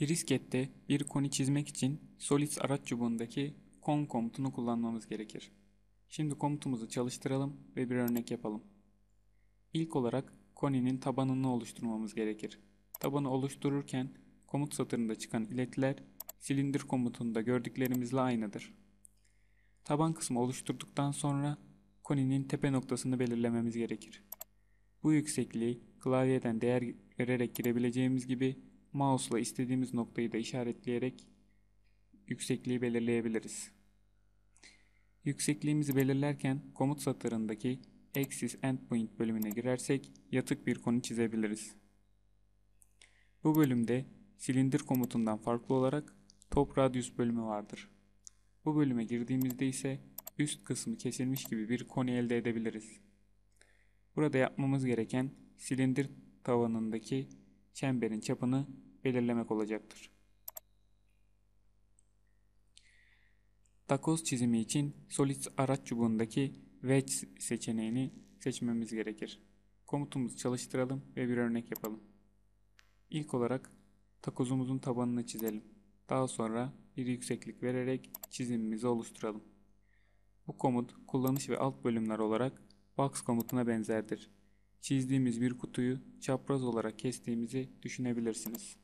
Irisket'te bir koni çizmek için Solid araç çubuğundaki kon komutunu kullanmamız gerekir. Şimdi komutumuzu çalıştıralım ve bir örnek yapalım. İlk olarak koninin tabanını oluşturmamız gerekir. Tabanı oluştururken komut satırında çıkan iletiler silindir komutunda gördüklerimizle aynıdır. Taban kısmı oluşturduktan sonra koninin tepe noktasını belirlememiz gerekir. Bu yüksekliği klavyeden değer vererek girebileceğimiz gibi mouse'la istediğimiz noktayı da işaretleyerek yüksekliği belirleyebiliriz. Yüksekliğimizi belirlerken komut satırındaki Axis Endpoint bölümüne girersek yatık bir konu çizebiliriz. Bu bölümde silindir komutundan farklı olarak top radius bölümü vardır. Bu bölüme girdiğimizde ise üst kısmı kesilmiş gibi bir koni elde edebiliriz. Burada yapmamız gereken silindir tavanındaki çemberin çapını belirlemek olacaktır. Takoz çizimi için Solid araç çubuğundaki Wedge seçeneğini seçmemiz gerekir. Komutumuzu çalıştıralım ve bir örnek yapalım. İlk olarak takozumuzun tabanını çizelim. Daha sonra bir yükseklik vererek çizimimizi oluşturalım. Bu komut kullanış ve alt bölümler olarak box komutuna benzerdir. Çizdiğimiz bir kutuyu çapraz olarak kestiğimizi düşünebilirsiniz.